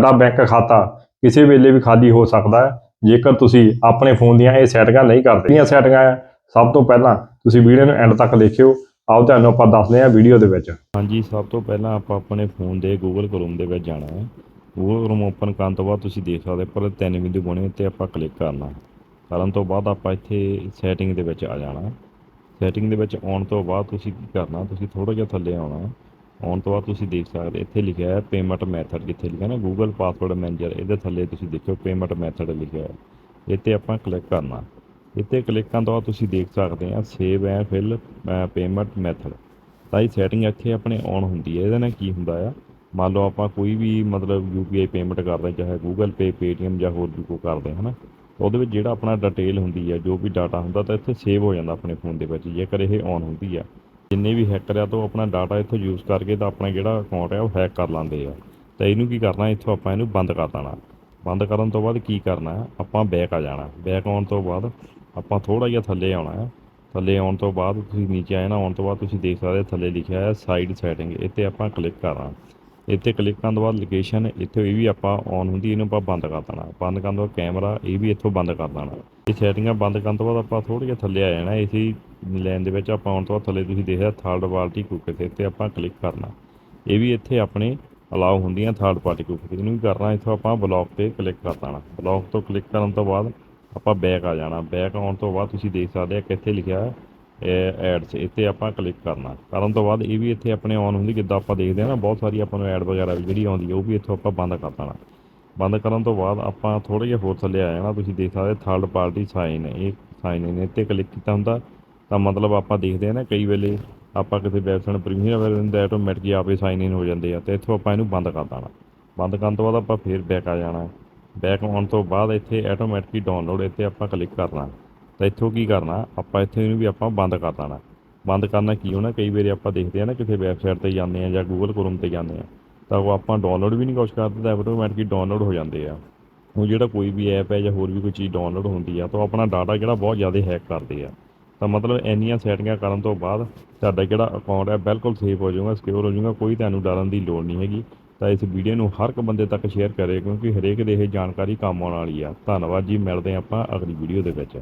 ਤੁਹਾਡਾ ਬੈਂਕ ਖਾਤਾ ਕਿਸੇ ਵੇਲੇ ਵੀ ਖਾਲੀ ਹੋ ਸਕਦਾ ਹੈ। ਜੇਕਰ ਤੁਸੀਂ ਆਪਣੇ ਫੋਨ ਦੀਆਂ ਇਹ ਸੈਟਿੰਗਾਂ ਨਹੀਂ ਕਰਦੇ ਇਹ ਸੈਟਿੰਗਾਂ ਹੈ ਸਭ ਤੋਂ ਪਹਿਲਾਂ ਤੁਸੀਂ ਵੀਡੀਓ ਨੂੰ ਐਂਡ ਤੱਕ ਦੇਖਿਓ। ਆਓ ਤੁਹਾਨੂੰ ਆਪਾਂ ਦੱਸਦੇ ਹਾਂ ਵੀਡੀਓ ਦੇ ਵਿੱਚ। ਹਾਂਜੀ, ਸਭ ਤੋਂ ਪਹਿਲਾਂ ਆਪਾਂ ਆਪਣੇ ਫੋਨ ਦੇ ਗੂਗਲ Chrome ਦੇ ਵਿੱਚ ਜਾਣਾ ਹੈ। Google Chrome ਓਪਨ ਕਰਨ ਤੋਂ ਬਾਅਦ ਤੁਸੀਂ ਦੇਖ ਸਕਦੇ ਪਰ ਤਿੰਨ ਬਿੰਦੂ ਬਣੇ ਤੇ ਆਪਾਂ ਕਲਿੱਕ ਕਰਨਾ ਕਰਨ ਤੋਂ ਬਾਅਦ ਆਪਾਂ ਇੱਥੇ ਸੈਟਿੰਗ ਦੇ ਵਿੱਚ ਆ ਜਾਣਾ ਸੈਟਿੰਗ ਦੇ ਵਿੱਚ ਆਉਣ ਤੋਂ ਬਾਅਦ ਤੁਸੀਂ ਕੀ ਕਰਨਾ, ਤੁਸੀਂ ਥੋੜਾ ਜਿਹਾ ਥੱਲੇ ਆਉਣਾ ਆਉਣ ਤੋਂ ਬਾਅਦ ਤੁਸੀਂ ਦੇਖ ਸਕਦੇ ਇੱਥੇ ਲਿਖਿਆ ਹੈ ਪੇਮੈਂਟ ਮੈਥਡ ਜਿੱਥੇ ਲਿਖਿਆ ਨਾ Google ਪਾਸਵਰਡ ਮੈਨੇਜਰ ਇਹਦੇ ਥੱਲੇ ਤੁਸੀਂ ਦੇਖਿਓ ਪੇਮੈਂਟ ਮੈਥਡ ਲਿਖਿਆ ਹੈ। ਇੱਥੇ ਆਪਾਂ ਕਲਿੱਕ ਕਰਨਾ। ਇੱਥੇ ਕਲਿੱਕ ਕਰਨ ਤੋਂ ਬਾਅਦ ਤੁਸੀਂ ਦੇਖ ਸਕਦੇ ਆ ਸੇਵ ਐ ਫਿਲ ਪੇਮੈਂਟ ਮੈਥਡ ਤਾਂ ਇਹ ਸੈਟਿੰਗ ਇੱਥੇ ਆਪਣੇ ਔਨ ਹੁੰਦੀ ਹੈ। ਇਹਦੇ ਨਾਲ ਕੀ ਹੁੰਦਾ ਆ? ਮੰਨ ਲਓ ਆਪਾਂ ਕੋਈ ਵੀ ਮਤਲਬ ਯੂਪੀਆਈ ਪੇਮੈਂਟ ਕਰਦੇ ਚਾਹੇ ਗੂਗਲ ਪੇ ਪੇਟੀਐਮ ਜਾਂ ਹੋਰ ਵੀ ਕੋਈ ਕਰਦੇ ਹਨਾ ਤਾਂ ਉਹਦੇ ਵਿੱਚ ਜਿਹੜਾ ਆਪਣਾ ਡਿਟੇਲ ਹੁੰਦੀ ਹੈ ਜੋ ਵੀ ਡਾਟਾ ਹੁੰਦਾ, ਤਾਂ ਇੱਥੇ ਸੇਵ ਹੋ ਜਾਂਦਾ ਆਪਣੇ ਫੋਨ ਦੇ ਵਿੱਚ, ਜੇਕਰ ਇਹ ਔਨ ਹੁੰਦੀ ਆ। ਜਿੰਨੇ ਵੀ ਹੈਕਰ ਆ ਤਾਂ ਉਹ ਆਪਣਾ ਡਾਟਾ ਇੱਥੋਂ ਯੂਜ਼ ਕਰਕੇ ਤਾਂ ਆਪਣਾ ਜਿਹੜਾ ਅਕਾਊਂਟ ਆ ਉਹ ਹੈਕ ਕਰ ਲੈਂਦੇ ਆ। ਤਾਂ ਇਹਨੂੰ ਕੀ ਕਰਨਾ, ਇੱਥੋਂ ਆਪਾਂ ਇਹਨੂੰ ਬੰਦ ਕਰ ਦੇਣਾ। ਬੰਦ ਕਰਨ ਤੋਂ ਬਾਅਦ ਕੀ ਕਰਨਾ ਹੈ ਆਪਾਂ ਬੈਕ ਆ ਜਾਣਾ। ਬੈਕ ਆਉਣ ਤੋਂ ਬਾਅਦ ਆਪਾਂ ਥੋੜਾ ਜਿਹਾ ਥੱਲੇ ਆਉਣਾ ਹੈ ਥੱਲੇ ਆਉਣ ਤੋਂ ਬਾਅਦ ਤੁਸੀਂ ਨੀਚੇ ਆਏ ਨਾ, ਆਉਣ ਤੋਂ ਬਾਅਦ ਤੁਸੀਂ ਦੇਖ ਸਕਦੇ ਥੱਲੇ ਲਿਖਿਆ ਹੈ ਸਾਈਡ ਸੈਟਿੰਗ ਇੱਥੇ ਆਪਾਂ ਕਲਿੱਕ ਕਰਨਾ ਇੱਥੇ ਕਲਿੱਕ ਕਰਨ ਤੋਂ ਬਾਅਦ ਲੋਕੇਸ਼ਨ ਇੱਥੇ ਇਹ ਵੀ ਆਪਾਂ ਔਨ ਹੁੰਦੀ, ਇਹਨੂੰ ਆਪਾਂ ਬੰਦ ਕਰ ਦੇਣਾ। ਬੰਦ ਕਰਨ ਤੋਂ ਬਾਅਦ ਕੈਮਰਾ ਇਹ ਵੀ ਇੱਥੋਂ ਬੰਦ ਕਰ ਦੇਣਾ। ਇਹ ਸੈਟਿੰਗਾਂ ਬੰਦ ਕਰਨ ਤੋਂ ਬਾਅਦ ਆਪਾਂ ਥੋੜਾ ਜਿਹਾ ਥੱਲੇ ਆ ਜਾਣਾ ਇਸੇ ਲਾਈਨ ਦੇ ਵਿੱਚ ਆਪਾਂ ਆਉਣ ਤੋਂ ਬਾਅਦ ਥੱਲੇ ਤੁਸੀਂ ਦੇਖਿਆ ਥਰਡ ਪਾਰਟੀ ਕੁੱਕ ਤੇ ਇੱਥੇ ਆਪਾਂ ਕਲਿੱਕ ਕਰਨਾ। ਇਹ ਵੀ ਇੱਥੇ ਆਪਣੇ ਅਲਾਉ ਹੁੰਦੀਆਂ ਥਰਡ ਪਾਰਟੀ ਕੁੱਕ ਜਿਹਨੂੰ ਵੀ ਕਰਨਾ, ਇੱਥੋਂ ਆਪਾਂ ਬਲੌਕ ਤੇ ਕਲਿੱਕ ਕਰ ਦੇਣਾ। ਬਲੌਕ ਤੋਂ ਕਲਿੱਕ ਕਰਨ ਤੋਂ ਬਾਅਦ ਆਪਾਂ ਬੈਕ ਆ ਜਾਣਾ। ਬੈਕ ਆਉਣ ਤੋਂ ਬਾਅਦ ਤੁਸੀਂ ਦੇਖ ਸਕਦੇ ਆ ਕਿ ਇੱਥੇ ਲਿਖਿਆ ਐਡਸ ਇੱਥੇ ਆਪਾਂ ਕਲਿੱਕ ਕਰਨਾ। ਕਰਨ ਤੋਂ ਬਾਅਦ ਇਹ ਵੀ ਇੱਥੇ ਆਪਣੇ ਔਨ ਹੁੰਦੀ, ਜਿੱਦਾਂ ਆਪਾਂ ਦੇਖਦੇ ਆ ਨਾ, ਬਹੁਤ ਸਾਰੀ ਆਪਾਂ ਨੂੰ ਐਡ ਵਗੈਰਾ ਵੀ ਜਿਹੜੀ ਆਉਂਦੀ ਹੈ ਉਹ ਵੀ ਇੱਥੋਂ ਆਪਾਂ ਬੰਦ ਕਰ ਦੇਣਾ। ਬੰਦ ਕਰਨ ਤੋਂ ਬਾਅਦ ਆਪਾਂ ਥੋੜਾ ਜਿਹਾ ਹੋਰ ਥੱਲੇ ਆ ਜਾਣਾ। ਤੁਸੀਂ ਦੇਖ ਸਕਦੇ ਥਰਡ ਪਾਰਟੀ ਸਾਈਨ ਇਹ ਸਾਈਨ ਇਨ ਇੱਥੇ ਕਲਿੱਕ ਕੀਤਾ ਹੁੰਦਾ। ਤਾਂ ਮਤਲਬ ਆਪਾਂ ਦੇਖਦੇ ਆ ਨਾ ਕਈ ਵੇਲੇ ਆਪਾਂ ਕਿਸੇ ਵੈਬਸਾਈਟ ਪ੍ਰੀਮੀਅਰ ਵਗੈਰਾ ਦੇ ਆਟੋਮੈਟਿਕ ਹੀ ਆਪੇ ਸਾਈਨ ਇਨ ਹੋ ਜਾਂਦੇ ਆ ਤੇ ਇੱਥੋਂ ਆਪਾਂ ਇਹਨੂੰ ਬੰਦ ਕਰ ਦੇਣਾ। ਬੰਦ ਕਰਨ ਤੋਂ ਬਾਅਦ ਆਪਾਂ ਫੇਰ ਬੈਕ ਆ ਜਾਣਾ। ਬੈਕ ਆਉਣ ਤੋਂ ਬਾਅਦ ਇੱਥੇ ਆਟੋਮੈਟਿਕਲੀ ਡਾਊਨਲੋਡ ਇੱਥੇ ਆਪਾਂ ਕਲਿੱਕ ਕਰਨਾ। ਤਾਂ ਇੱਥੋਂ ਕੀ ਕਰਨਾ, ਆਪਾਂ ਇੱਥੇ ਇਹਨੂੰ ਵੀ ਆਪਾਂ ਬੰਦ ਕਰ ਦੇਣਾ। ਬੰਦ ਕਰਨਾ ਕੀ ਹੋਣਾ, ਕਈ ਵਾਰੀ ਆਪਾਂ ਦੇਖਦੇ ਆ ਨਾ ਕਿਸੇ ਵੈਬਸਾਈਟ ਤੇ ਜਾਂਦੇ ਆ ਜਾਂ ਗੂਗਲ ਕਰੋਮ ਤੇ ਜਾਂਦੇ ਆ ਤਾਂ ਉਹ ਆਪਾਂ ਡਾਊਨਲੋਡ ਵੀ ਨਹੀਂ ਕੁਛ ਕਰਦੇ ਤਾਂ ਆਟੋਮੈਟਿਕਲੀ ਡਾਊਨਲੋਡ ਹੋ ਜਾਂਦੇ ਆ। ਉਹ ਜਿਹੜਾ ਕੋਈ ਵੀ ਐਪ ਹੈ ਜਾਂ ਹੋਰ ਵੀ ਕੋਈ ਚੀਜ਼ ਡਾਊਨਲੋਡ ਹੁੰਦੀ ਆ, ਤਾਂ ਉਹ ਆਪਣਾ ਡਾਟਾ ਜਿਹੜਾ ਬਹੁਤ ਜ਼ਿਆਦਾ ਹੈਕ ਕਰਦੇ ਆ। ਤਾਂ ਮਤਲਬ ਇੰਨੀਆਂ ਸੈਟਿੰਗਾਂ ਕਰਨ ਤੋਂ ਬਾਅਦ ਤੁਹਾਡਾ ਜਿਹੜਾ ਅਕਾਊਂਟ ਹੈ ਬਿਲਕੁਲ ਸੇਫ ਹੋ ਜਾਊਗਾ ਸਿਕਿਉਰ ਹੋ ਜਾਊਗਾ, ਕੋਈ ਤੁਹਾਨੂੰ ਡਰਨ ਦੀ ਲੋੜ ਨਹੀਂ ਹੈਗੀ। ਤਾਂ ਇਸ ਵੀਡੀਓ ਨੂੰ ਹਰ ਇੱਕ ਬੰਦੇ ਤੱਕ ਸ਼ੇਅਰ ਕਰੇ ਕਿਉਂਕਿ ਹਰੇਕ ਦੇ ਇਹ ਜਾਣਕਾਰੀ ਕੰਮ ਆਉਣ ਵਾਲੀ ਆ। ਧੰਨਵਾਦ ਜੀ, ਮਿਲਦੇ ਹਾਂ ਆਪਾਂ ਅਗਲੀ ਵੀਡੀਓ ਦੇ ਵਿੱਚ।